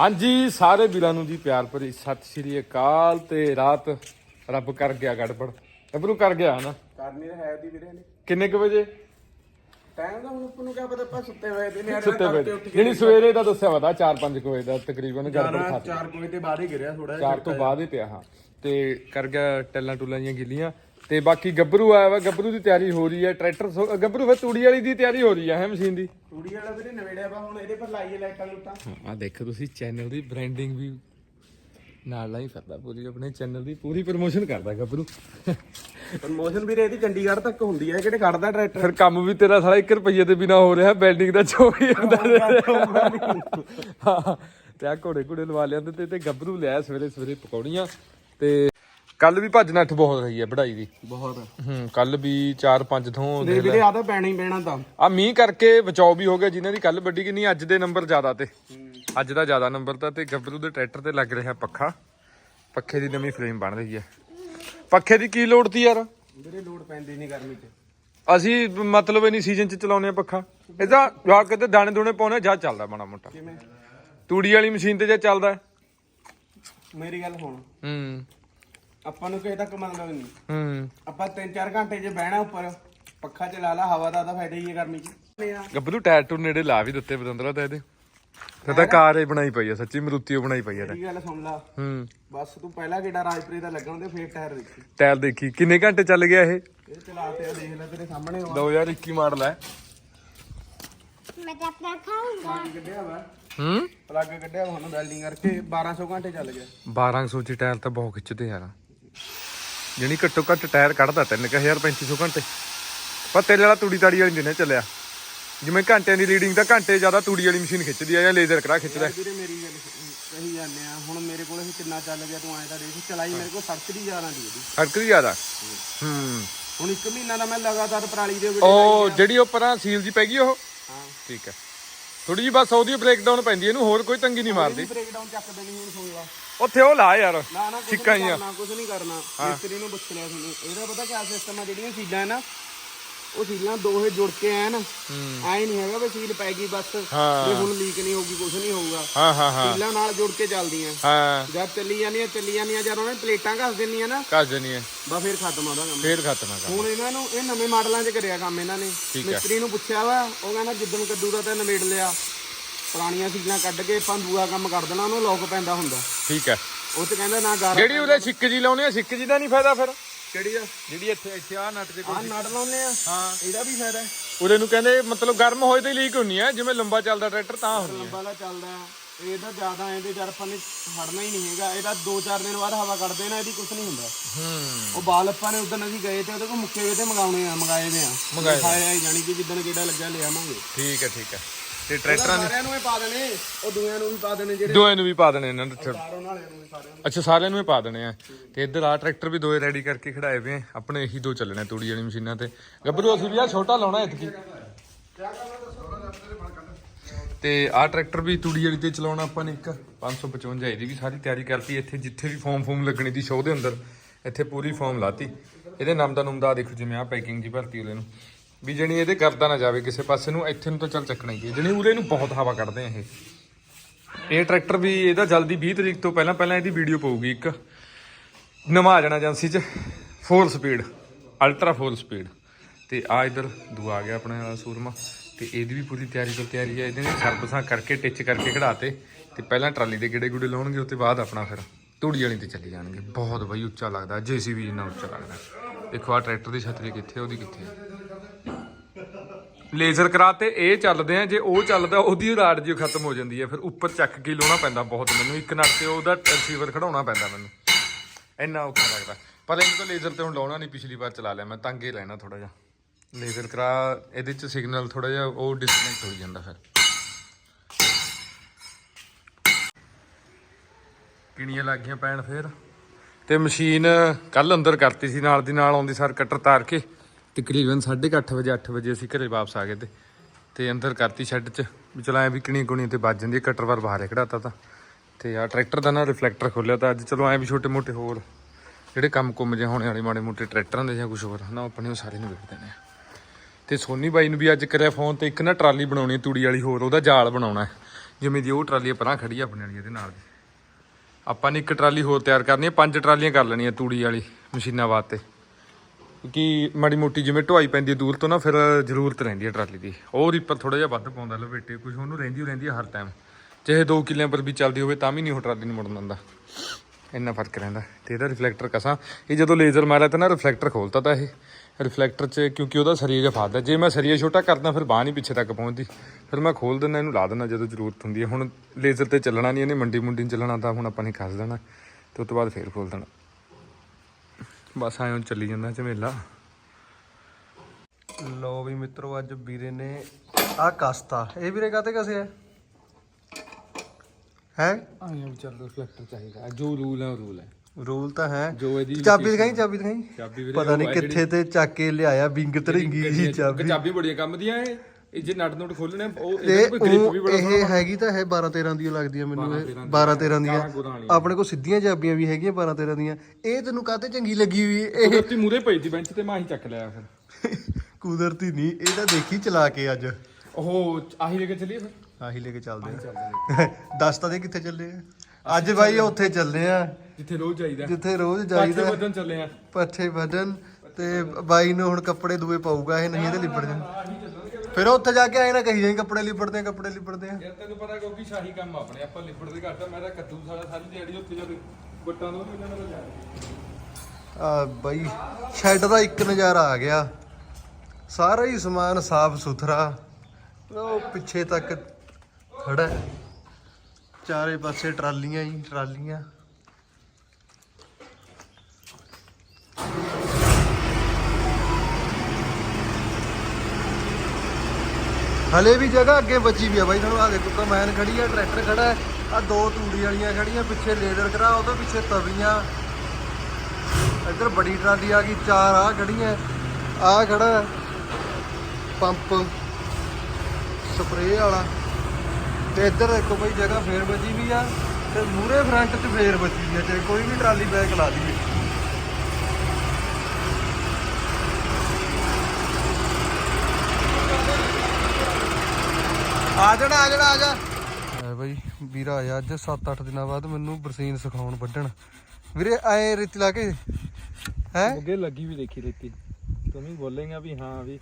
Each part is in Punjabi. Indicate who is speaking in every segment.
Speaker 1: ਹਾਂਜੀ ਸਾਰੇ ਵੀਰਾਂ ਨੂੰ ਜੀ ਪਿਆਰ ਭਰੀ ਸਤਿ ਸ਼੍ਰੀ ਅਕਾਲ ਤੇ ਰਾਤ ਰੱਬ ਕਰ ਗਿਆ ਗੜਬੜ। ਰੱਬ ਕਰ ਗਿਆ ਨਾ
Speaker 2: ਕਰਨੀ ਤਾਂ ਹੈ ਦੀ ਵੀਰੇ ਨੇ
Speaker 1: ਕਿੰਨੇ ਕੁ ਵਜੇ?
Speaker 2: ਟਾਈਮ ਦਾ ਹੁਣ ਆਪਾਂ ਨੂੰ ਕਿਆ ਪਤਾ ਆਪਾਂ ਸੁੱਤੇ ਹੋਏ ਤੇ ਨੇ
Speaker 1: ਸੁੱਤੇ ਪਏ ਜਿਹੜੀ ਸਵੇਰੇ ਦਾ ਦੱਸਿਆ ਵਦਾ 4-5 ਵਜੇ ਦਾ ਤਕਰੀਬਨ ਗੜਬੜ ਖਾ
Speaker 2: 4 ਵਜੇ ਦੇ ਬਾਅਦ ਹੀ ਗਿਰਿਆ ਥੋੜਾ
Speaker 1: ਚਾਰ ਤੋਂ ਬਾਅਦ ਹੀ ਪਿਆ ਹਾਂ। ਤੇ ਕਰ ਗਿਆ ਟੈਲਾਂ ਟੂਲਾਂ ਜੀਆਂ ਗਿੱਲੀਆਂ। ਤੇ ਬਾਕੀ ਗੱਭਰੂ ਆਇਆ ਵਾ ਗੱਭਰੂ ਦੀ ਤਿਆਰੀ ਹੋ ਰਹੀ ਹੈ ਟਰੈਕਟਰ ਸੋ- ਗੱਭਰੂ ਫਿਰ ਤੂੜੀ ਵਾਲੀ ਦੀ ਤਿਆਰੀ ਹੋ ਰਹੀ ਹੈ ਹੈ ਮਸ਼ੀਨ ਦੀ?
Speaker 2: ਤੂੜੀ ਵਾਲਾ ਵੀਰੇ ਨਵੇੜਿਆ ਵਾ ਹੁਣ ਇਹਦੇ ਪਰ ਲਾਈਏ ਲਾਈਟਾਂ ਲੁੱਟਾਂ।
Speaker 1: ਆ ਦੇਖੋ ਤੁਸੀਂ ਚੈਨਲ ਦੀ ਬ੍ਰਾਂਡਿੰਗ ਵੀ ਨਾਲ ਹੀ ਕਰਦਾ ਪੂਰੀ ਆਪਣੇ ਚੈਨਲ ਦੀ ਪੂਰੀ ਪ੍ਰਮੋਸ਼ਨ ਕਰਦਾ ਗੱਭਰੂ।
Speaker 2: ਪ੍ਰਮੋਸ਼ਨ ਵੀਰੇ ਇਹਦੀ ਚੰਡੀਗੜ੍ਹ ਤੱਕ ਹੁੰਦੀ ਹੈ ਕਿਹੜੇ ਕੱਢਦਾ ਟਰੈਕਟਰ?
Speaker 1: ਫਿਰ ਕੰਮ ਵੀ ਤੇਰਾ ਸਾਲਾ 1 ਰੁਪਏ ਦੇ ਬਿਨਾ ਹੋ ਰਿਹਾ ਬਿਲਡਿੰਗ ਦਾ ਚੋਰੀ ਹੁੰਦਾ। ਹਾਂ ਤੇ ਆ ਘੋੜੇ ਘੋੜੇ ਲਵਾ ਲਿਆਂਦੇ ਤੇ ਤੇ ਗੱਭਰੂ ਲਿਆ ਸਵੇਰੇ ਸਵੇਰੇ ਪਕੌੜੀਆਂ ਤੇ ਕੱਲ ਵੀ ਭੱਜ ਨੱਠ ਬਹੁਤ ਰਹੀ ਹੈ ਵਢਾਈ ਦੀ।
Speaker 2: ਬਹੁਤ।
Speaker 1: ਹੂੰ ਕੱਲ ਵੀ 4-5 ਥੋਂ
Speaker 2: ਨਹੀਂ ਵੀਰੇ ਆ ਤਾਂ ਪੈਣਾ ਹੀ ਪੈਣਾ ਤਾਂ।
Speaker 1: ਆ ਮੀਂਹ ਕਰਕੇ ਬਚਾਓ ਵੀ ਹੋ ਗਿਆ ਜਿਨ੍ਹਾਂ ਦੀ ਕੱਲ ਵੱਡੀ ਕਿ ਨਹੀਂ ਅੱਜ ਦੇ ਨੰਬਰ ਜ਼ਿਆਦਾ ਤੇ। ਅੱਜ ਦਾ ਜ਼ਿਆਦਾ ਨੰਬਰ ਤਾਂ ਤੇ ਗੱਭਰੂ ਦੇ ਟਰੈਕਟਰ ਤੇ ਲੱਗ ਰਿਹਾ ਪੱਖਾ। ਪੱਖੇ ਦੀ ਨਵੀਂ ਫਰੇਮ ਬਣ ਰਹੀ ਹੈ। ਪੱਖੇ ਦੀ ਕੀ ਲੋੜ ਤੀ ਯਾਰ?
Speaker 2: ਵੀਰੇ ਲੋਡ ਪੈਂਦੀ ਨਹੀਂ ਗਰਮੀ 'ਚ।
Speaker 1: ਅਸੀਂ ਮਤਲਬ ਇਹ ਨਹੀਂ ਸੀਜ਼ਨ ਚ ਚਲਾਉਨੇ ਆ ਪੱਖਾ। ਇਹਦਾ ਜਾ ਕੇ ਤੇ ਦਾਣੇ ਦੂਣੇ ਪਾਉਣੇ ਜਾ ਚੱਲਦਾ ਮਾੜਾ ਮੋਟਾ।
Speaker 2: ਕਿਵੇਂ?
Speaker 1: ਤੂੜੀ ਵਾਲੀ ਮਸ਼ੀਨ ਤੇ ਜੇ ਚੱਲਦਾ
Speaker 2: ਮੇਰੀ ਗੱਲ ਸੁਣ।
Speaker 1: ਹੂੰ।
Speaker 2: ਆਪਾਂ ਨੂੰ ਕਿਸੇ ਤੱਕ ਮਤਲਬ ਨਹੀਂ।
Speaker 1: ਹੂੰ।
Speaker 2: ਆਪਾਂ 3-4 ਘੰਟੇ ਜੇ ਬਹਿਣਾ ਉੱਪਰ ਪੱਖਾ ਚਲਾ ਲਾ ਹਵਾ ਦਾ ਤਾਂ ਫਾਇਦਾ ਹੀ ਹੈ ਗਰਮੀ 'ਚ।
Speaker 1: ਲਿਆ। ਗੱਭਰੂ ਟੈਟੂ ਨੇੜੇ ਲਾ ਵੀ ਦਿੱਤੇ ਬਦੰਦਰਾ ਤਾਂ ਇਹਦੇ। ਤੇ ਤਾਂ ਕਾਰ ਹੀ ਬਣਾਈ ਪਈ ਆ ਸੱਚੀ ਮਰੂਤੀਓ ਬਣਾਈ ਪਈ ਆ ਤਾਂ
Speaker 2: ਇਹ ਗੱਲ ਸੁਣ ਲਾ।
Speaker 1: ਹੂੰ।
Speaker 2: ਬਸ ਤੂੰ ਪਹਿਲਾ ਕਿਹੜਾ ਰਾਜਪੁਰੇ ਦਾ ਲੱਗਣ ਦੇ ਫੇਰ ਟਾਇਰ ਦੇਖੀ।
Speaker 1: ਟਾਇਲ ਦੇਖੀ। ਕਿੰਨੇ ਘੰਟੇ ਚੱਲ ਗਿਆ ਇਹ?
Speaker 2: ਇਹ ਚਲਾ ਤੇ ਆ,
Speaker 1: ਮਾਡਲ ਹੈ
Speaker 3: ਮੈਂ ਤਾਂ
Speaker 2: ਆਪਣਾ ਖਾਊਂਗਾ।
Speaker 1: ਹੂੰ।
Speaker 2: ਪਲੱਗ ਕੱਢਿਆ ਹੁਣ ਵੈਲਡਿੰਗ ਕਰਕੇ 1200 ਘੰਟੇ ਚੱਲ ਗਿਆ।
Speaker 1: 1200 ਚ ਟਾਇਰ ਤਾਂ ਬਹੁਤ ਖਿੱਚਦੇ ਯਾਰ। ਜਣੀ ਘੱਟੋ ਘੱਟ ਟਾਇਰ ਕੱਢਦਾ 3000 3500 ਘੰਟੇ। ਪਰ ਤੇਰੇ ਵਾਲਾ ਤੂੜੀ ਤਾੜੀ ਵਾਲੀ ਦਿਨੇ ਚੱਲਿਆ। ਜਿਵੇਂ ਘੰਟਿਆਂ ਦੀ ਰੀਡਿੰਗ ਤਾਂ ਘੰਟੇ ਜ਼ਿਆਦਾ ਤੂੜੀ ਵਾਲੀ ਮਸ਼ੀਨ ਖਿੱਚਦੀ ਆ ਜਾਂ ਲੇਜ਼ਰ ਕਰਾ ਖਿੱਚਦਾ।
Speaker 2: ਵੀਰੇ ਮੇਰੀ ਗੱਲ ਕਹੀ ਜਾਂਦੇ ਆ ਹੁਣ ਮੇਰੇ ਕੋਲ ਇਹ ਕਿੰਨਾ ਚੱਲ ਗਿਆ ਤੂੰ ਐਂ ਤਾਂ ਦੇਖ ਚਲਾਈ ਮੇਰੇ ਕੋਲ ਸੜਕ ਦੀ ਜ਼ਿਆਦਾ ਦੀ ਇਹਦੀ
Speaker 1: ਹਰਕਤ ਜ਼ਿਆਦਾ ਹੂੰ।
Speaker 2: ਹੁਣ ਇੱਕ ਮਹੀਨਾ ਦਾ ਮੈਂ ਲਗਾਤਾਰ ਪਰਾਲੀ ਦੇ
Speaker 1: ਉਹ ਜਿਹੜੀ ਉਹ ਪਰਾਂ ਸੀਲ ਜੀ ਪੈ ਗਈ ਉਹ?
Speaker 2: ਹਾਂ।
Speaker 1: ਠੀਕ ਹੈ। ਥੋੜੀ ਜਿਹੀ ਬਸ ਉਹਦੀ ਬ੍ਰੇਕਡਾਊਨ ਪੈਂਦੀ ਇਹਨੂੰ ਹੋਰ ਕੋਈ ਤੰਗੀ ਨਹੀਂ ਮਾਰਦੀ।
Speaker 2: ਬ੍ਰੇਕਡਾਊਨ ਚੱਕ ਦੇਣੀ ਹੁਣ ਸੁਣ ਲਾ
Speaker 1: ਉੱਥੇ ਉਹ ਲਾ ਯਾਰ
Speaker 2: ਨਾ ਨਾ ਕੁਝ ਨਹੀਂ ਕਰਨਾ ਕੁਝ ਨਹੀਂ ਕਰਨਾ। ਮਿਸਤਰੀ ਨੂੰ ਪੁੱਛ ਲਿਆ ਤੁਹਾਨੂੰ। ਇਹਦਾ ਪਤਾ ਕਿਆ ਸਿਸਟਮ ਆ ਜਿਹੜੀਆਂ ਨਾ ਉਹ ਸੀਲਾਂ ਦੋਹੇ ਜੁੜ ਕੇ ਐਨ ਐ ਨਹੀਂ ਹੈਗਾ ਵੀ ਸੀਲ ਪੈ ਗਈ ਬਸ। ਵੀ ਹੁਣ ਲੀਕ ਨਹੀਂ ਹੋਊਗੀ ਕੁਝ ਨਹੀਂ ਹੋਊਗਾ।
Speaker 1: ਹਾਂ ਹਾਂ ਹਾਂ।
Speaker 2: ਸੀਲਾਂ ਨਾਲ ਜੁੜ ਕੇ ਚੱਲਦੀਆਂ।
Speaker 1: ਹਾਂ।
Speaker 2: ਜਦ ਚੱਲੀ ਜਾਂਦੀਆਂ ਚੱਲੀ ਜਾਂਦੀਆਂ ਜਦ ਉਹਨੇ ਪਲੇਟਾਂ ਘਸ ਦਿੰਦੀਆਂ ਨਾ
Speaker 1: ਜਣੀ ਹੈ
Speaker 2: ਬਸ ਫਿਰ ਖਤਮ ਉਹਦਾ ਕੰਮ।
Speaker 1: ਫੇਰ ਖਤਮ ਕਰ
Speaker 2: ਹੁਣ ਇਹਨਾਂ ਨੂੰ ਇਹ ਨਵੇਂ ਮਾਡਲਾਂ 'ਚ ਕਰਿਆ ਕੰਮ ਇਹਨਾਂ ਨੇ।
Speaker 1: ਠੀਕ ਹੈ।
Speaker 2: ਮਿਸਤਰੀ ਨੂੰ ਪੁੱਛਿਆ ਵਾ ਉਹ ਕਹਿੰਦਾ ਜਿੱਦਣ ਕੱਦੂ ਦਾ ਤਾਂ ਨਵੇੜ ਲਿਆ। ਪੁਰਾਣੀਆਂ ਸੀਲਾਂ ਕੱਢ ਕੇ ਆਪਾਂ ਦੂਆ ਕੰਮ ਕਰ ਦੇਣਾ ਉਹਨੂੰ ਲੋਕ ਪੈਂਦਾ ਹੁੰਦਾ।
Speaker 1: ਠੀਕ ਹੈ
Speaker 2: ਉਹ ਤੇ ਕਹਿੰਦਾ ਨਾ ਗਾਰਾ
Speaker 1: ਜਿਹੜੀ ਉਹਦੇ ਛਿੱਕ ਜੀ ਲਾਉਣੀ ਆ ਛਿੱਕ ਜੀ ਦਾ ਨਹੀਂ ਫਾਇਦਾ ਫਿਰ?
Speaker 2: ਕਿਹੜੀ ਆ?
Speaker 1: ਜਿਹੜੀ ਇੱਥੇ ਇੱਥੇ ਆ ਨਟ ਤੇ
Speaker 2: ਆਹ ਨਟ ਲਾਉਨੇ ਆ।
Speaker 1: ਹਾਂ।
Speaker 2: ਇਹਦਾ ਵੀ ਫਾਇਦਾ ਹੈ।
Speaker 1: ਉਹਦੇ ਨੂੰ ਕਹਿੰਦੇ ਮਤਲਬ ਗਰਮ ਹੋਏ ਤੇ ਲੀਕ ਹੁੰਨੀ ਆ ਜਿਵੇਂ ਲੰਬਾ ਚੱਲਦਾ ਟਰੈਕਟਰ ਤਾਂ ਹੁੰਦੀ ਆ।
Speaker 2: ਲੰਬਾ ਲਾ ਚੱਲਦਾ ਹੈ। ਇਹਦਾ ਜ਼ਿਆਦਾ ਇਹਦੇ ਆਪਾਂ ਨੇ ਹੜਨਾ ਹੀ ਨਹੀਂ ਹੈਗਾ। ਇਹਦਾ 2-4 ਦਿਨ ਬਾਅਦ ਹਵਾ ਕੱਢਦੇ ਨਾ ਇਹਦੀ ਕੁਝ ਨਹੀਂ ਹੁੰਦਾ।
Speaker 1: ਹੂੰ।
Speaker 2: ਉਹ ਬਾਲ ਆਪਾਂ ਨੇ ਉਦੋਂ ਅਸੀਂ ਗਏ ਤੇ ਉਹਦੇ ਕੋਲ ਮੁੱਕੇ ਵੇ ਤੇ ਮੰਗਾਉਣੇ ਆ ਮੰਗਾਏ ਵੇ ਆ।
Speaker 1: ਮੰਗਾਏ
Speaker 2: ਖਾਇਆ ਹੀ ਜਾਣੀ ਕਿ ਜਿੱਦਣ ਕਿਹੜਾ ਲੱਗਿਆ ਲੈ ਆਵਾਂਗੇ।
Speaker 1: ਠੀਕ ਹੈ ਠੀਕ ਹੈ। ਤੇ ਟਰੈਕਟਰਾਂ ਦੇ
Speaker 2: ਸਾਰਿਆਂ ਨੂੰ ਇਹ ਪਾ ਦੇਣੇ। ਉਹ ਦੂਆਂ ਨੂੰ ਵੀ ਪਾ ਦੇਣੇ ਜਿਹੜੇ
Speaker 1: ਦੋਏ ਨੂੰ ਵੀ ਪਾ ਦੇਣੇ ਇਹਨਾਂ
Speaker 2: ਨੂੰ ਵੀ ਸਾਰਿਆਂ ਨੂੰ।
Speaker 1: ਅੱਛਾ ਸਾਰਿਆਂ ਨੂੰ ਹੀ ਪਾ ਦੇਣੇ ਆ। ਤੇ ਇੱਧਰ ਆ ਟਰੈਕਟਰ ਵੀ ਦੋਏ ਰੈਡੀ ਕਰਕੇ ਖੜਾਏ ਆ। ਆਪਣੇ ਇਹੀ ਦੋ ਚੱਲਣੇ ਤੂੜੀ ਵਾਲੀ ਮਸ਼ੀਨਾਂ ਤੇ। ਗੱਭਰੂ ਅਸੀਂ ਵੀ ਆ ਛੋਟਾ ਲਾਉਣਾ ਇਤਕੀ। ਤੇ ਆ ਟਰੈਕਟਰ ਵੀ ਤੂੜੀ ਵਾਲੀ ਤੇ ਚਲਾਉਣਾ ਆਪਾਂ ਨੇ ਇੱਕ। 555 ਇਹਦੀ ਵੀ ਸਾਰੀ ਤਿਆਰੀ ਕਰਤੀ। ਇੱਥੇ ਜਿੱਥੇ ਵੀ ਫਾਰਮ ਫੂਮ ਲੱਗਣੀ ਦੀ ਸ਼ੋਅ ਦੇ ਅੰਦਰ ਇੱਥੇ ਪੂਰੀ ਫਾਰਮ ਲਾਤੀ। ਇਹਦੇ ਨਾਮ ਦਾ ਨੁਮਦਾ ਦੇਖੋ ਜਿਵੇਂ ਆ ਪੈਕਿੰਗ ਜੀ ਭਰਤੀ ਉਹਦੇ ਨੂੰ। ਵੀ ਜਣੀ ਇਹਦੇ ਕਰਦਾ ਨਾ ਜਾਵੇ ਕਿਸੇ ਪਾਸੇ ਨੂੰ, ਇੱਥੇ ਨੂੰ ਤਾਂ ਚੱਲ ਚੱਕਣਾ ਹੀ ਹੈ। ਜਣੀ ਉਰੇ ਨੂੰ ਬਹੁਤ ਹਵਾ ਕੱਢਦੇ ਆ ਇਹ। ਇਹ ਟਰੈਕਟਰ ਵੀ ਇਹਦਾ ਜਲਦੀ 20 ਤਰੀਕ ਤੋਂ ਪਹਿਲਾਂ ਪਹਿਲਾਂ ਇਹਦੀ ਵੀਡੀਓ ਪਊਗੀ ਇੱਕ। ਨਵਾ ਜਾਣਾ ਏਜੰਸੀ ਚ full speed ultra full speed ਤੇ ਆ ਇਧਰ ਦੂ ਆ ਗਿਆ ਆਪਣੇ ਵਾਲਾ ਸੂਰਮਾ। ਤੇ ਇਹਦੀ ਵੀ ਪੂਰੀ ਤਿਆਰੀ ਤੋਂ ਤਿਆਰੀ ਹੈ ਇਹਦੇ ਨੇ ਸਰਵਿਸਾਂ ਕਰਕੇ, ਟਿਚ ਕਰਕੇ ਖੜਾਤੇ ਤੇ ਪਹਿਲਾਂ ਟਰਾਲੀ ਦੇ ਗੇੜੇ ਗੁੜੇ ਲਾਉਣਗੇ ਉਸ ਤੋਂ ਬਾਅਦ ਆਪਣਾ ਫਿਰ ਤੂੜੀ ਵਾਲੀ ਤੇ ਚੱਲੇ ਜਾਣਗੇ। ਬਹੁਤ ਬਈ ਉੱਚਾ ਲੱਗਦਾ, ਜੀਸੀਬੀ ਜਿੰਨਾ ਉੱਚਾ ਲੱਗਦਾ। ਦੇਖੋ ਆ ਟਰੈਕਟਰ ਦੀ ਛਤਰੀ ਕਿੱਥੇ ਉਹਦੀ ਕਿੱਥੇ ਲੇਜ਼ਰ ਕਰਾ ਤੇ ਇਹ ਚੱਲਦੇ ਆ, ਜੇ ਉਹ ਚੱਲਦਾ, ਉਹਦੀ ਰਾਡ ਜੀ ਖਤਮ ਹੋ ਜਾਂਦੀ ਹੈ ਫਿਰ ਉੱਪਰ ਚੱਕ ਕੇ ਲਾਉਣਾ ਪੈਂਦਾ ਬਹੁਤ ਮੈਨੂੰ। ਇੱਕ ਨਟ ਤੇ ਉਹਦਾ ਰਿਸੀਵਰ ਖੜਾਉਣਾ ਪੈਂਦਾ ਮੈਨੂੰ। ਇੰਨਾ ਔਖਾ ਲੱਗਦਾ। ਪਰ ਇਹਨੂੰ ਤਾਂ ਲੇਜ਼ਰ ਤੇ ਹੁਣ ਲਾਉਣਾ ਨਹੀਂ, ਪਿਛਲੀ ਵਾਰ ਚਲਾ ਲਿਆ। ਮੈਂ ਤੰਗ ਹੀ ਲੈਣਾ ਥੋੜਾ ਜਿਹਾ। ਲੇਜ਼ਰ ਕਰਾ, ਇਹਦੇ ਚ ਸਿਗਨਲ ਥੋੜਾ ਜਿਹਾ, ਉਹ ਡਿਸਕਨੈਕਟ ਹੋ ਜਾਂਦਾ ਫਿਰ। ਕਿਣੀਆਂ ਲੱਗ ਗਈਆਂ ਪੈਣ ਫੇਰ। ਤੇ ਮਸ਼ੀਨ ਕੱਲ ਅੰਦਰ ਕਰਤੀ ਸੀ, ਨਾਲ ਦੀ ਨਾਲ ਆਉਂਦੀ ਸਰ ਕਟਰ ਤਾਰ ਕੇ। ਤਕਰੀਬਨ 8:30 ਵਜੇ 8 ਵਜੇ ਅਸੀਂ ਘਰੇ ਵਾਪਸ ਆ ਗਏ ਤੇ ਤੇ ਅੰਦਰ ਕਰਤੀ ਸ਼ੈੱਡ 'ਚ ਵੀ ਚਲਾ ਐ ਵੀ ਕਿਣੀ ਗੁਣੀ ਤੇ ਵੱਜ ਜਾਂਦੀ ਹੈ, ਕਟਰ ਵਾਰ ਬਾਹਰ ਖੜਾਤਾ ਤਾਂ। ਤੇ ਆ ਟਰੈਕਟਰ ਦਾ ਨਾ ਰਿਫਲੈਕਟਰ ਖੋਲਿਆ ਤਾਂ ਅੱਜ ਚਲੋ ਐ ਵੀ ਛੋਟੇ ਮੋਟੇ ਹੋਰ ਜਿਹੜੇ ਕੰਮ ਕੁੰਮ ਜੇ ਹੋਣੇ ਵਾਲੇ ਮਾੜੇ ਮੋਟੇ ਟਰੈਕਟਰਾਂ ਦੇ ਜਾਂ ਕੁਝ ਹੋਰ ਹਨਾ ਉਹ ਆਪਣੇ ਉਹ ਸਾਰੇ ਨੂੰ ਵੇਚ ਦੇਣੇ ਆ। ਤੇ ਸੋਨੀ ਬਾਈ ਨੂੰ ਵੀ ਅੱਜ ਕਰਿਆ ਫੋਨ ਤੇ ਇੱਕ ਨਾ ਟਰਾਲੀ ਬਣਾਉਣੀ ਤੂੜੀ ਵਾਲੀ ਹੋਰ ਉਹਦਾ ਜਾਲ ਬਣਾਉਣਾ ਜਿਵੇਂ ਦੀ ਉਹ ਟਰਾਲੀ ਪਰਾਂ ਖੜੀ ਆ ਆਪਣੇ ਵਾਲੀ ਇਹਦੇ ਨਾਲ ਦੀ। ਆਪਾਂ ਨੇ ਇੱਕ ਟਰਾਲੀ ਹੋਰ ਤਿਆਰ ਕਰਨੀ ਹੈ ਪੰਜ ਟਰਾਲੀਆਂ ਕਰ ਲੈਣੀਆਂ ਤੂੜੀ ਵਾਲੀ ਮਸ਼ੀਨਾਂ ਵਾਸਤੇ। ਕਿਉਂਕਿ ਮਾੜੀ ਮੋਟੀ ਜਿਵੇਂ ਢਵਾਈ ਪੈਂਦੀ ਹੈ ਦੂਰ ਤੋਂ ਨਾ, ਫਿਰ ਜ਼ਰੂਰਤ ਰਹਿੰਦੀ ਹੈ ਟਰਾਲੀ ਦੀ। ਉਹ ਰੀਪਰ ਥੋੜਾ ਜਿਹਾ ਵੱਧ ਪਾਉਂਦਾ ਲਵੇਟੇ ਕੁਝ ਉਹਨੂੰ ਰਹਿੰਦੀ ਰਹਿੰਦੀ ਹੈ ਹਰ ਟਾਈਮ ਚਾਹੇ 2 ਕਿੱਲਿਆਂ ਪਰ ਵੀ ਚੱਲਦੀ ਹੋਵੇ, ਤਾਂ ਵੀ ਨਹੀਂ ਉਹ ਟਰਾਲੀ ਨੂੰ ਮੁੜਨ ਦਿੰਦਾ। ਇੰਨਾ ਫ਼ਰਕ ਰਹਿੰਦਾ। ਤੇ ਇਹਦਾ ਰਿਫਲੈਕਟਰ ਕਸਾਂ, ਇਹ ਜਦੋਂ ਲੇਜ਼ਰ ਮਾਰਿਆ ਤਾਂ ਨਾ ਰਿਫਲੈਕਟਰ ਖੋਲਤਾ ਤਾਂ ਇਹ। ਰਿਫਲੈਕਟਰ 'ਚ ਕਿਉਂਕਿ ਉਹਦਾ ਸਰੀਆ ਜਿਹਾ ਫਸਦਾ ਜੇ ਮੈਂ ਸਰੀਆ ਛੋਟਾ ਕਰਦਾ, ਫਿਰ ਬਾਹ ਨਹੀਂ ਪਿੱਛੇ ਤੱਕ ਪਹੁੰਚਦੀ। ਫਿਰ ਮੈਂ ਖੋਲ ਦਿੰਦਾ, ਇਹਨੂੰ ਲਾ ਦਿੰਦਾ ਜਦੋਂ ਜ਼ਰੂਰਤ ਹੁੰਦੀ ਹੈ। ਹੁਣ ਲੇਜ਼ਰ ਤੇ ਚੱਲਣਾ ਨਹੀਂ ਇਹਨੇ ਮੰਡੀ ਮੁੰਡੀ ਨੂੰ ਚੱਲਣਾ ਤਾਂ ਹੁਣ ਆਪਾਂ ਨੇ ਖਸ ਦੇਣਾ। ਤੇ ਉਸ ਤੋਂ ਬਾਅਦ ਫੇਰ ਖੋਲ ਦੇਣਾ। ਬਸ ਐਂ ਚੱਲੀ ਜਾਂਦਾ ਝਮੇਲਾ।
Speaker 4: ਲੋ ਵੀ ਮਿੱਤਰੋ ਅੱਜ ਵੀਰੇ ਨੇ ਆ ਕਸਤਾ। ਇਹ ਵੀਰੇ ਕਾਤੇ ਕਸੇ ਹੈ? ਹੈ
Speaker 1: ਆਇਆ ਚੱਲ ਰਿਫਲੈਕਟਰ ਚਾਹੀਦਾ। ਜੋ ਰੂਲ ਹੈ ਉਹ ਰੂਲ ਹੈ
Speaker 4: ਰੂਲ ਤਾਂ ਹੈ।
Speaker 1: ਜੋ ਇਹਦੀ
Speaker 4: ਚਾਬੀ ਦਿਖਾਈ ਚਾਬੀ ਦਿਖਾਈ?
Speaker 1: ਚਾਬੀ ਵੀਰੇ
Speaker 4: ਪਤਾ ਨਹੀਂ ਕਿੱਥੇ ਤੇ ਚੱਕ ਕੇ ਲਿਆਇਆ ਬਿੰਗ ਤਰਿੰਗੀ ਜੀ ਚਾਬੀ।
Speaker 1: ਚਾਬੀ ਬੜੀਆਂ ਕੰਮ ਦੀਆਂ ਇਹ। ਇਹ ਜੇ ਨਟ ਨੁਟ ਖੋਲਣੇ ਉਹ ਇਹਦਾ ਕੋਈ ਗ੍ਰਿਪ ਵੀ ਬੜਾ
Speaker 4: ਇਹ ਹੈਗੀ ਤਾਂ ਹੈ 12 13 ਦੀਆਂ ਲੱਗਦੀਆਂ ਮੈਨੂੰ ਇਹ। 12 13 ਦੀਆਂ। ਆਪਣੇ ਕੋਲ ਸਿੱਧੀਆਂ ਚਾਬੀਆਂ ਵੀ ਹੈਗੀਆਂ 12 13 ਦੀਆਂ। ਇਹ ਤੈਨੂੰ ਕਾਤੇ ਚੰਗੀ ਲੱਗੀ ਵੀ ਇਹ
Speaker 1: ਕੁਦਰਤੀ ਮੂਰੇ ਪਈ ਸੀ ਬੈਂਚ ਤੇ ਮੈਂ ਹੀ ਚੱਕ ਲਿਆ ਫਿਰ।
Speaker 4: ਕੁਦਰਤੀ ਨਹੀਂ ਇਹ ਤਾਂ ਦੇਖੀ ਚਲਾ ਕੇ ਅੱਜ।
Speaker 1: ਉਹ ਆਹੀ ਲੈ ਕੇ ਚੱਲੀਏ ਫਿਰ?
Speaker 4: ਆਹੀ ਲੈ ਕੇ ਚੱਲਦੇ ਆ। ਦੱਸ ਤਾਂ ਦੇ ਕਿੱਥੇ ਚੱਲੇ ਆ। ਅੱਜ ਬਾਈ ਉੱਥੇ ਚੱਲੇ ਆ।
Speaker 1: ਜਿੱਥੇ ਰੋਜ਼ ਜਾਈਦਾ।
Speaker 4: ਜਿੱਥੇ ਰੋਜ਼ ਜਾਈਦਾ।
Speaker 1: ਵਧਣ ਚੱਲੇ ਆ।
Speaker 4: ਪੱਠੇ ਵਧਣ ਤੇ ਬਾਈ ਨੂੰ ਹੁਣ ਕੱਪੜੇ ਦੂਏ ਪਾਊਗਾ ਇਹ ਨਹੀਂ ਇਹਦੇ ਲਿਬੜ ਜਾਣ। ਫਿਰ ਉੱਥੇ ਜਾ ਕੇ ਆਏ ਨਾ ਕਹੀ ਜਾਈ ਕੱਪੜੇ ਲਿਬੜਦੇ ਆ ਕੱਪੜੇ ਲਿਬੜਦੇ ਆ।
Speaker 1: ਯਾਰ ਤੈਨੂੰ ਪਤਾ ਕਿਉਂਕਿ ਸ਼ਾਹੀ ਕੰਮ ਆਪਣੇ ਆਪਾਂ ਲਿਬੜ ਦੇ ਘੱਟ ਮੈਂ ਤਾਂ ਕੱਦੂ ਸਾਲਾ ਸਾਰੀ ਦਿਹਾੜੀ ਉੱਥੇ ਜਾ ਕੇ ਗੁੱਟਾਂ ਤੋਂ ਇਹਨਾਂ ਨਾਲ ਜਾ
Speaker 4: ਆ ਬਾਈ ਸ਼ੈੱਡ ਦਾ ਇੱਕ ਨਜ਼ਾਰਾ ਆ ਗਿਆ। ਸਾਰਾ ਹੀ ਸਮਾਨ ਸਾਫ਼ ਸੁਥਰਾ ਉਹ ਪਿੱਛੇ ਤੱਕ ਖੜਾ ਹੈ। ਚਾਰੇ ਪਾਸੇ ਟਰਾਲੀਆਂ ਹੀ ਟਰਾਲੀਆਂ। ਹਲੇ ਵੀ ਜਗ੍ਹਾ ਅੱਗੇ ਬਚੀ ਵੀ ਆ ਬਾਈ, ਤੁਹਾਨੂੰ ਆ ਦੇਖੋ, ਕਮੈਨ ਖੜੀ ਆ, ਟਰੈਕਟਰ ਖੜਾ ਹੈ। ਆ ਦੋ ਤੂੜੀ ਵਾਲੀਆਂ ਖੜੀਆਂ, ਪਿੱਛੇ ਲੇਡਰ ਕਰਾ ਉਹਦੇ ਪਿੱਛੇ ਤਵੀਆਂ। ਇੱਧਰ ਬੜੀ ਟਰਾਲੀ ਆ ਗਈ, ਚਾਰ ਆ ਖੜੀਆਂ ਆ ਖੜਾ ਪੰਪ, ਸਪਰੇਅ ਵਾਲਾ। ਤੇ ਇੱਧਰ ਦੇਖੋ ਬਈ, ਜਗ੍ਹਾ ਫੇਰ ਬਚੀ ਵੀ ਆ, ਤੇ ਮੂਰੇ ਫਰੰਟ 'ਚ ਫੇਰ ਬਚੀ ਆ ਤੇ ਕੋਈ ਵੀ ਟਰਾਲੀ ਬੈਕ ਲਾ ਦਈਏ। ਆ ਜਾਣਾ ਆ ਜਾਣਾ ਆ ਜਾ। ਐ ਬਈ ਵੀਰਾ ਆਇਆ ਅੱਜ 7-8 ਦਿਨਾਂ ਬਾਅਦ ਮੈਨੂੰ ਬਰਸੀਨ ਸਿਖਾਉਣ ਵੱਢਣ। ਵੀਰੇ ਆਏ ਰੇਤੀ ਲਾ ਕੇ ਹੈ?
Speaker 1: ਅੱਗੇ ਲੱਗੀ ਵੀ ਦੇਖੀ ਰੇਤੀ। ਤੂੰ ਵੀ ਬੋਲੇਗਾ ਵੀ ਹਾਂ ਵੀ।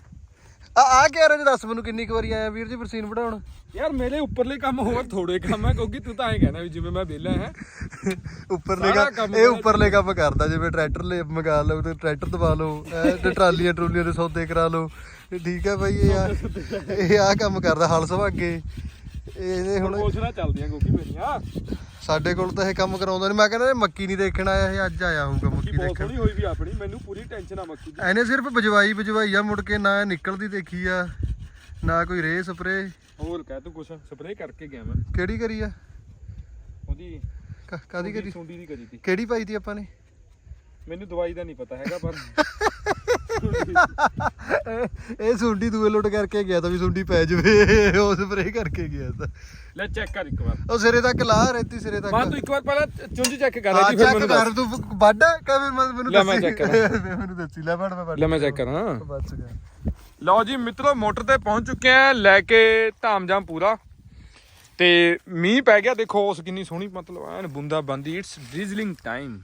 Speaker 4: ਆ ਆ ਕਹਿ ਰਹੇ ਦੱਸ ਮੈਨੂੰ ਕਿੰਨੀ ਕੁ ਵਾਰੀ ਆਇਆ ਵੀਰ ਜੀ ਬਰਸੀਨ ਵਢਾਉਣ?
Speaker 1: ਯਾਰ ਮੇਰੇ ਉੱਪਰਲੇ ਕੰਮ ਹੋਰ ਥੋੜੇ ਕੰਮ ਹੈ ਕਿਉਂਕਿ ਤੂੰ ਤਾਂ ਐਂ ਕਹਿਣਾ ਵੀ ਜਿਵੇਂ ਮੈਂ ਵਿਹਲਾ ਹੈ।
Speaker 4: ਉੱਪਰਲੇ
Speaker 1: ਸਾਰਾ
Speaker 4: ਕੰਮ
Speaker 1: ਕੰਮ
Speaker 4: ਇਹ ਉੱਪਰਲੇ ਕੰਮ ਕਰਦਾ ਜਿਵੇਂ ਟਰੈਕਟਰ ਲੈ ਮੰਗਾ ਲਓ ਤੇ ਟਰੈਕਟਰ ਦਵਾ ਲਓ ਐ ਤੇ ਟਰਾਲੀਆਂ ਟਰੂਲੀਆਂ ਦੇ ਸੌਦੇ ਕਰਾ ਲਓ। ਇਹ ਠੀਕ ਹੈ ਬਾਈ ਇਹ ਆ ਇਹ ਆ ਕੰਮ ਕਰਦਾ ਹਲ ਸੁਭਾਗੇ ਇਹਦੇ ਹੁਣ
Speaker 1: ਕੋਸ਼ਣਾ ਚੱਲਦੀਆਂ ਕਿਉਂਕਿ ਮੇਰੀਆਂ।
Speaker 4: ਸਾਡੇ ਕੋਲ ਤਾਂ ਇਹ ਕੰਮ ਕਰਾਉਂਦਾ ਨਹੀਂ ਮੈਂ ਕਹਿੰਦਾ ਇਹ ਮੱਕੀ ਨਹੀਂ ਦੇਖਣ ਆਇਆ ਇਹ ਅੱਜ ਆਇਆ ਹੋਊਗਾ
Speaker 1: ਕੀ
Speaker 4: ਮੱਕੀ ਦੇਖਣ।
Speaker 1: ਸੋਹਣੀ ਹੋਈ ਵੀ ਆਪਣੀ ਮੈਨੂੰ ਪੂਰੀ ਟੈਨਸ਼ਨ ਆ ਮੱਕੀ ਦੀ।
Speaker 4: ਐਨੇ ਸਿਰਫ ਬਜਵਾਈ ਬਜਵਾਈ ਆ ਮੁੜ ਕੇ ਨਾ ਨਿਕਲਦੀ ਦੇਖੀ ਆ ਨਾ ਕੋਈ ਰੇ ਸਪਰੇ।
Speaker 1: ਹੋਰ ਕਹਿ ਤੂੰ ਕੁਛ ਸਪਰੇਅ ਕਰਕੇ ਗਿਆ ਮੈਂ।
Speaker 4: ਕਿਹੜੀ ਕਰੀ ਆ?
Speaker 1: ਉਹਦੀ
Speaker 4: ਕ- ਕਾਹਦੀ ਕਰੀ?
Speaker 1: ਸੁੰਡੀ ਦੀ ਕਰੀ ਤੀ
Speaker 4: ਕਿਹੜੀ ਪਾਈ ਤੀ ਆਪਾਂ ਨੇ?
Speaker 1: ਮੈਨੂੰ ਦਵਾਈ ਦਾ ਨਹੀਂ ਪਤਾ ਹੈਗਾ ਪਰ
Speaker 4: ਇਹ- ਇਹ ਸੁੰਡੀ ਦੂਏ ਲੁੱਟ ਕਰਕੇ ਗਿਆ ਤਾਂ ਵੀ ਸੁੰਡੀ ਪੈ ਜਵੇ। ਉਹ ਸਪਰੇ ਕਰਕੇ ਗਿਆ ਤਾਂ।
Speaker 1: ਲੈ ਚੈੱਕ ਕਰ ਇੱਕ ਵਾਰ।
Speaker 4: ਉਹ ਸਿਰੇ ਤੱਕ ਲਾ ਰੇਤੀ ਸਿਰੇ ਤੱਕ।
Speaker 1: ਮਾਂ ਤੂੰ ਇੱਕ ਵਾਰ ਪਹਿਲਾਂ ਚੁੰਝ ਚੈੱਕ ਕਰ
Speaker 4: ਹਾਂ
Speaker 1: ਲਈ ਫਿਰ
Speaker 4: ਚੈੱਕ
Speaker 1: ਮੈਨੂੰ
Speaker 4: ਕਰ
Speaker 1: ਦੱਸ
Speaker 4: ਤੂੰ ਵੱਢ ਕਵੇਂ ਮੈਨੂੰ
Speaker 1: ਲੈ ਮੈਂ
Speaker 4: ਦੱਸੀ।
Speaker 1: check ਕਰਾਂ।
Speaker 4: ਮੈਨੂੰ ਦੱਸੀ ਲੈ ਵੱਢ ਮੈਂ ਵੱਢ।
Speaker 1: ਲੈ ਮੈਂ ਚੈੱਕ ਕਰਾਂ।
Speaker 4: ਬਚ ਗਿਆ।
Speaker 1: ਲਓ ਜੀ ਮਿੱਤਰੋ ਮੋਟਰ ਤੇ ਪਹੁੰਚ ਚੁੱਕੇ ਆ ਲੈ ਕੇ ਧਾਮਜਾਮ ਪੂਰਾ। ਤੇ ਮੀਂਹ ਪੈ ਗਿਆ ਦੇਖੋ ਉਸ ਕਿੰਨੀ ਸੋਹਣੀ ਮਤਲਬ ਐਨ ਬੁੰਦਾ ਬੰਦੀ ਇਟਸ ਡ੍ਰਿਜ਼ਲਿੰਗ ਟਾਈਮ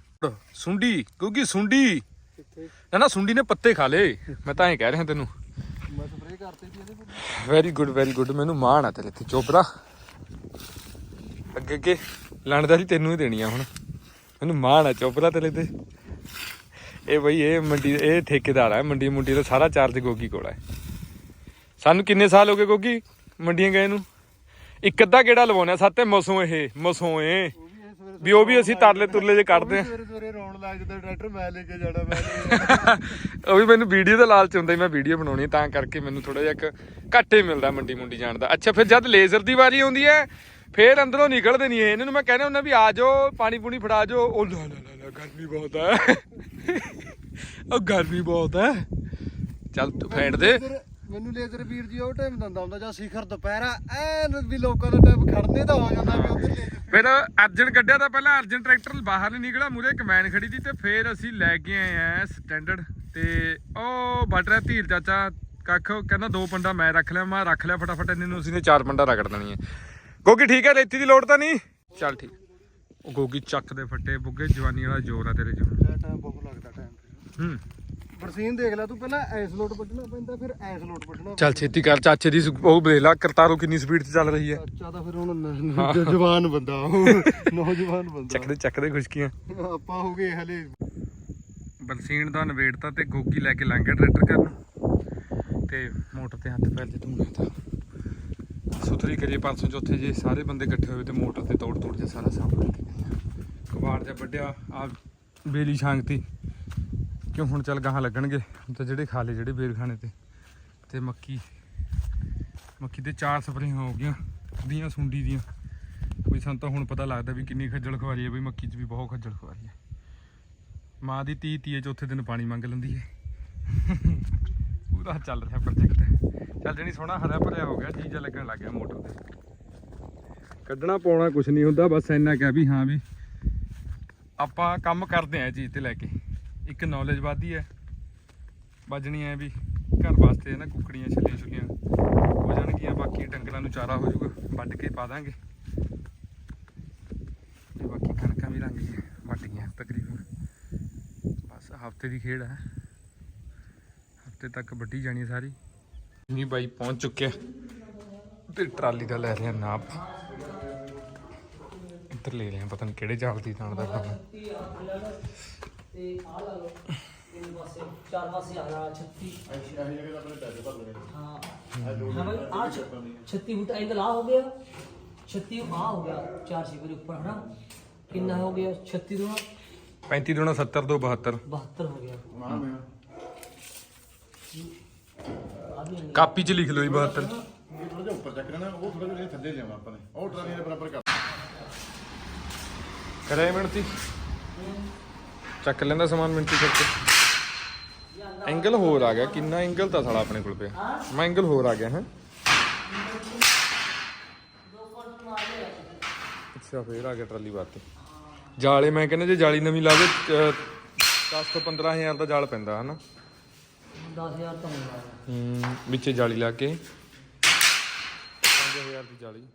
Speaker 1: ਸੁੰਡੀ ਕਿਉਂਕਿ ਸੁੰਡੀ ਨਾ ਨਾ ਸੁੰਡੀ ਨੇ ਪੱਤੇ ਖਾ ਲਏ। ਮੈਂ ਤਾਂ ਐਂ ਕਹਿ ਰਿਹਾ ਤੈਨੂੰ।
Speaker 4: ਮੈਂ ਸਪਰੇ ਕਰਤੀ ਸੀ ਇਹਦੇ
Speaker 1: ਵੈਰੀ ਗੁੱਡ ਵੈਰੀ ਗੁੱਡ ਮੈਨੂੰ ਮਾਣ ਆ ਤੇਰੇ ਤੇ ਚੋਪੜਾ ਅੱਗੇ ਅੱਗੇ ਲਣਦਾਰੀ ਤੈਨੂੰ ਹੀ ਦੇਣੀ ਆ ਹੁਣ। ਮੈਨੂੰ ਮਾਣ ਆ ਚੋਪੜਾ ਤੇਰੇ ਤੇ। ਇਹ ਬਈ ਇਹ ਮੰਡੀ ਇਹ ਠੇਕੇਦਾਰ ਆ ਮੰਡੀ ਮੁੰਡੀ ਦਾ ਸਾਰਾ ਚਾਰਜ ਗੋਗੀ ਕੋਲ ਹੈ ਸਾਨੂੰ ਕਿੰਨੇ ਸਾਲ ਹੋ ਗਏ ਗੋਗੀ? ਮੰਡੀਆਂ ਗਏ ਨੂੰ। ਇੱਕ ਅੱਧਾ ਗੇੜਾ ਲਵਾਉਣਾ ਸਾਤੇ ਮਸੋਂ ਇਹ ਮਸੋਂ ਇਹ। ਵੀ ਉਹ ਵੀ ਅਸੀਂ ਤਰਲੇ ਤੁਰਲੇ ਜੇ ਕੱਢਦੇ ਆ
Speaker 4: ਸਵੇਰੇ ਸਵੇਰੇ ਰੌਣ ਲੱਗ ਜਾਂਦਾ ਟਰੈਕਟਰ ਮੈਂ ਲੈ ਕੇ ਜਾਣਾ ਮੈਂ ਲੈ ਕੇ ਜਾਣਾ।
Speaker 1: ਉਹ ਵੀ ਮੈਨੂੰ ਵੀਡੀਓ ਦਾ ਲਾਲਚ ਹੁੰਦਾ ਸੀ, ਮੈਂ ਵੀਡੀਓ ਬਣਾਉਣੀ ਤਾਂ ਕਰਕੇ ਮੈਨੂੰ ਥੋੜਾ ਜਿਹਾ ਇੱਕ ਘੱਟੇ ਮਿਲਦਾ ਮੰਡੀ ਮੁੰਡੀ ਜਾਣ ਦਾ। ਅੱਛਾ ਫਿਰ ਜਦ ਲੇਜ਼ਰ ਦੀ ਵਾਰੀ ਆਉਂਦੀ ਹੈ ਫੇਰ ਅੰਦਰੋਂ ਨਿਕਲਦੇ ਨਹੀਂ ਇਹ। ਇਹਨਾਂ ਨੂੰ ਮੈਂ ਕਹਿੰਦਾ ਹੁੰਦਾ ਵੀ ਆ ਜਾਓ ਪਾਣੀ ਪੂਣੀ ਫੜਾ ਜਾਓ। ਉਹ ਲਾ ਲਾ ਲਾ ਲਾ ਗਰਮੀ ਬਹੁਤ ਹੈ। ਉਹ ਗਰਮੀ ਬਹੁਤ ਹੈ। ਚੱਲ ਤੂੰ ਫੈਂਟ ਦੇ।
Speaker 4: ਮੈਨੂੰ ਲੇਜ਼ਰ ਵੀਰ ਜੀ ਉਹ ਟਾਈਮ ਦਿੰਦਾ ਹੁੰਦਾ ਜਾਂ ਸਿਖਰ ਦੁਪਹਿਰਾ ਐਨ ਵੀ ਲੋਕਾਂ ਦਾ ਟਾਈਮ ਖੜਨੇ ਦਾ ਹੋ ਜਾਂਦਾ ਵੀ ਉੱਧਰ ਲੇਜ਼ਰ
Speaker 1: ਫਿਰ ਅਰਜਨ ਕੱਢਿਆ ਤਾਂ ਪਹਿਲਾਂ ਅਰਜਨ ਟਰੈਕਟਰ ਬਾਹਰ ਨਹੀਂ ਨਿਕਲਿਆ ਮੂਰੇ ਕਮੈਨ ਖੜੀ ਸੀ ਤੇ ਫਿਰ ਅਸੀਂ ਲੈ ਕੇ ਆਏ ਆ ਸਟੈਂਡਰਡ ਤੇ ਉਹ ਰਿਹਾ ਧੀਰ ਚਾਚਾ ਕੱਖ ਕਹਿੰਦਾ ਦੋ ਪੰਡਾ ਮੈਂ ਰੱਖ ਲਿਆ ਮੈਂ ਰੱਖ ਲਿਆ ਫਟਾਫਟ ਇਹਨੇ ਨੂੰ ਅਸੀਂ ਨੇ ਚਾਰ ਪੰਡਾ ਰਗੜ ਦੇਣੀ ਹੈ ਗੋਗੀ ਠੀਕ ਹੈ ਰੇਤੀ ਦੀ ਲੋੜ ਤਾਂ ਨਹੀਂ? ਚੱਲ ਠੀਕ। ਉਹ ਗੋਗੀ ਚੱਕ ਦੇ ਫੱਟੇ ਬੁੱਗੇ ਜਵਾਨੀ ਵਾਲਾ ਜ਼ੋਰ ਆ ਤੇਰੇ ਚ।
Speaker 4: ਟਾਈਮ ਬਹੁਤ ਲੱਗਦਾ ਟਾਈਮ
Speaker 1: ਹੂੰ।
Speaker 4: ਬਰਸੀਨ ਦੇਖ ਲੈ ਤੂੰ ਪਹਿਲਾਂ ਐਸ ਲੋਟ ਵੱਢਣਾ ਪੈਂਦਾ ਫਿਰ ਐਸ ਲੋਟ ਵੱਢਣਾ
Speaker 1: ਚੱਲ ਛੇਤੀ ਕਰ ਚਾਚੇ ਦੀ ਸ- ਉਹ ਦੇਖ ਲਾ ਕਰਤਾਰੋ ਕਿੰਨੀ ਸਪੀਡ ਤੇ ਚੱਲ ਰਹੀ ਹੈ।
Speaker 4: ਅੱਛਾ ਤਾਂ ਫਿਰ ਹੁਣ ਨ- ਨ- ਜਵਾਨ ਬੰਦਾ ਉਹ ਨੌਜਵਾਨ ਬੰਦਾ।
Speaker 1: ਚੱਕਦੇ ਚੱਕਦੇ ਖੁਸ਼ਕੀਆਂ।
Speaker 4: ਆਪਾਂ ਹੋ ਗਏ ਹਲੇ।
Speaker 1: ਬਰਸੀਨ ਦਾ ਨਵੇੜਤਾ ਤੇ ਗੋਗੀ ਲੈ ਕੇ ਲੰਘ ਗਿਆ ਟਰੈਕਟਰ ਕਰਨ। ਤੇ ਮੋਟਰ ਤੇ ਹੱਥ ਪੈਰ ਜੇ ਧੂਣਾ ਤਾਂ ਸੁਥਰੀ ਕਰੀਏ 500 ਚੌਥੇ ਜੇ ਸਾਰੇ ਬੰਦੇ ਇਕੱਠੇ ਹੋਏ ਤੇ ਮੋਟਰ ਤੇ ਤੋੜ ਤੋੜ ਕੇ ਸਾਰਾ ਸਾਫ਼ ਕਰਕੇ ਕਬਾੜ ਜਿਹਾ ਵੱਡਿਆ ਆ ਬੇਲੀ ਛਾਂਗਤੀ। ਕਿਉਂ ਹੁਣ ਚੱਲ ਗਾਹਾਂ ਲੱਗਣਗੇ? ਹੁਣ ਤਾਂ ਜਿਹੜੇ ਖਾ ਲਏ, ਜਿਹੜੇ ਬੇਰ ਖਾਣੇ ਤੇ। ਤੇ ਮੱਕੀ ਮੱਕੀ ਤੇ ਚਾਰ ਸਪਰੇਆਂ ਹੋ ਗਈਆਂ, ਦੀਆਂ, ਸੁੰਡੀ ਦੀਆਂ। ਕੋਈ ਸਾਨੂੰ ਤਾਂ ਹੁਣ ਪਤਾ ਲੱਗਦਾ ਵੀ ਕਿੰਨੀ ਖੱਜਲ ਖਵਾਰੀ ਹੈ ਬਈ ਮੱਕੀ 'ਚ ਵੀ ਬਹੁਤ ਖੱਜਲ ਖਵਾਰੀ ਹੈ ਮਾਂ ਦੀ ਤੀ ਤੀਏ ਚੌਥੇ ਦਿਨ ਪਾਣੀ ਮੰਗ ਲੈਂਦੀ ਹੈ। ਪੂਰਾ ਚੱਲ ਰਿਹਾ ਪ੍ਰੋਜੈਕਟ ਚੱਲ ਜਣੀ ਸੋਹਣਾ ਹਰਾ ਭਰਿਆ ਹੋ ਗਿਆ ਜੀਜਾ ਲੱਗਣ ਲੱਗ ਗਿਆ ਮੋਟਰ ਤੇ। ਕੱਢਣਾ ਪਾਉਣਾ ਕੁਝ ਨਹੀਂ ਹੁੰਦਾ, ਬਸ ਇੰਨਾ ਕਿਹਾ ਵੀ ਹਾਂ ਵੀ ਆਪਾਂ ਕੰਮ ਕਰਦੇ ਆ ਇਹ ਚੀਜ਼ ਤੇ ਲੈ ਕੇ। ਇੱਕ ਨੌਲੇਜ ਵਾਧੀ ਹੈ। ਵੱਜਣੀ ਹੈ ਵੀ ਘਰ ਵਾਸਤੇ ਨਾ, ਕੁੱਕੜੀਆਂ, ਛੱਲੀਆਂ ਛੁੱਲੀਆਂ ਹੋ ਜਾਣਗੀਆਂ, ਬਾਕੀ ਡੰਗਰਾਂ ਨੂੰ ਚਾਰਾ ਹੋ ਜਾਊਗਾ, ਵੱਢ ਕੇ ਪਾ ਦਾਂਗੇ। ਤੇ ਬਾਕੀ ਕਣਕਾਂ ਵੀ ਰੰਗ ਗਈਆਂ, ਵੱਢ ਗਈਆਂ ਤਕਰੀਬਨ। ਬਸ ਹਫ਼ਤੇ ਦੀ ਖੇਡ ਹੈ ਹਫ਼ਤੇ ਤੱਕ ਵੱਢੀ ਜਾਣੀ ਹੈ ਸਾਰੀ। ਨਹੀਂ ਬਾਈ ਪਹੁੰਚ ਚੁੱਕਿਆ, ਤੇ ਟਰਾਲੀ ਦਾ ਲੈ ਲਿਆ ਨਾਪ। ਇੱਧਰ ਲੈ ਲਿਆ, ਪਤਾ ਨਹੀਂ ਕਿਹੜੇ ਜਾਲ ਦੀ ਥਾਣ ਦਾ ਖਾਣਾ
Speaker 5: ਤੇ ਆ ਲਾ ਲਓ ਤਿੰਨ ਪਾਸੇ ਚਾਰ ਪਾਸੇ ਆ ਰਿਹਾ 36 ਹਾਂ। ਹਾਂ ਭਾਈ ਆ 36 ਫੁੱਟ ਐਂਗਲ ਆ ਹੋ ਗਿਆ। 36 ਆ ਹੋ ਗਿਆ 4 ਛੇ ਦੇ ਉੱਪਰ ਹਨਾ? ਕਿੰਨਾ ਹੋ ਗਿਆ? 36 ਦੁਣਾ?
Speaker 1: 35 ਦੁਣਾ 70 ਤੋਂ 72
Speaker 5: 72 ਹੋ ਗਿਆ। ਆ ਵੀ
Speaker 1: ਕਾਪੀ 'ਚ ਲਿਖ ਲਓ ਜੀ 72
Speaker 6: ਥੋੜਾ ਜਿਹਾ ਉੱਪਰ ਚੱਕ ਲੈਣਾ ਉਹ ਥੋੜਾ ਜਿਹਾ ਥੱਲੇ ਲਿਆਉਣਾ ਆਪਾਂ ਨੇ। ਉਹ ਟਰਾਲੀ ਦੇ ਬਰਾਬਰ ਕਰ
Speaker 1: ਕਰਾਏ ਮਿੰਟੀ ਚੱਕ ਲੈਂਦਾ ਸਮਾਨ ਮਿੰਟੀ ਕਰਕੇ। ਐਂਗਲ ਹੋਰ ਆ ਗਿਆ ਕਿੰਨਾ ਐਂਗਲ ਤਾਂ ਸਾਲਾ ਆਪਣੇ ਕੋਲ ਪਿਆ। ਮੈਂ ਐਂਗਲ ਹੋਰ ਆ ਗਿਆ ਹੈ। ਅੱਛਾ ਫੇਰ ਆ ਗਿਆ ਟਰਾਲੀ ਬਾਤੇ ਜਾਲੇ ਮੈਂ ਕਹਿੰਦਾ ਜੇ ਜਾਲੀ ਨਵੀਂ ਲਾਵੇ 10 ਤੋਂ 15000 ਦਾ ਜਾਲ ਪੈਂਦਾ ਹਨਾ?
Speaker 5: 10000 ਤਾਂ ਹੁੰਦਾ।
Speaker 1: ਹੂੰ ਵਿੱਚੇ ਜਾਲੀ ਲਾ ਕੇ। 5000 ਦੀ ਜਾਲੀ।